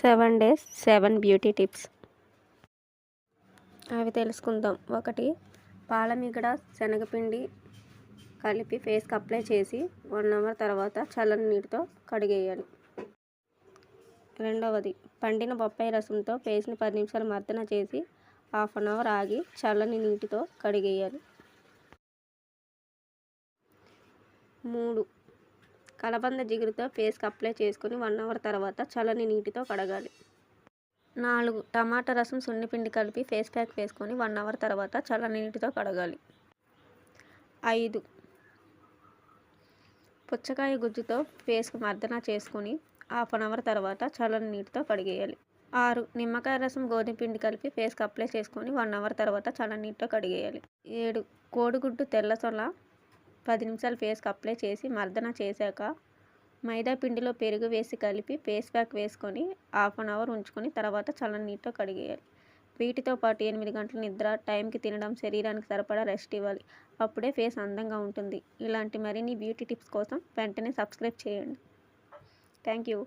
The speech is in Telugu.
Seven days seven beauty tips. అవి తెలుసుకుందాం. ఒకటి పాలమిగడ శనగపిండి కలిపి ఫేస్కి అప్లై చేసి వన్ అవర్ తర్వాత చల్లని నీటితో కడిగేయాలి. రెండవది పండిన బొప్పాయి రసంతో ఫేస్ని పది నిమిషాలు మర్దన చేసి హాఫ్ అన్ అవర్ ఆగి చల్లని నీటితో కడిగేయాలి. మూడు కలబంద జిగురుతో ఫేస్కి అప్లై చేసుకుని వన్ అవర్ తర్వాత చల్లని నీటితో కడగాలి. నాలుగు టమాటా రసం సున్నిపిండి కలిపి ఫేస్ ప్యాక్ వేసుకొని వన్ అవర్ తర్వాత చల్లని నీటితో కడగాలి. ఐదు పుచ్చకాయ గుజ్జుతో ఫేస్కు మర్దన చేసుకొని హాఫ్ అన్ అవర్ తర్వాత చల్లని నీటితో కడిగేయాలి. ఆరు నిమ్మకాయ రసం గోధుమ పిండి కలిపి ఫేస్కి అప్లై చేసుకొని వన్ అవర్ తర్వాత చల్లని నీటితో కడిగేయాలి. ఏడు కోడిగుడ్డు తెల్లసొల పది నిమిషాలు ఫేస్కి అప్లై చేసి మర్దన చేశాక మైదా పిండిలో పెరుగు వేసి కలిపి ఫేస్ ప్యాక్ వేసుకొని హాఫ్ అన్ అవర్ ఉంచుకొని తర్వాత చల్లని నీటితో కడిగేయాలి. వీటితో పాటు ఎనిమిది గంటల నిద్ర టైంకి తినడం శరీరానికి సరిపడా రెస్ట్ ఇవ్వాలి. అప్పుడే ఫేస్ అందంగా ఉంటుంది. ఇలాంటి మరిన్ని బ్యూటీ టిప్స్ కోసం వెంటనే సబ్స్క్రైబ్ చేయండి. Thank you.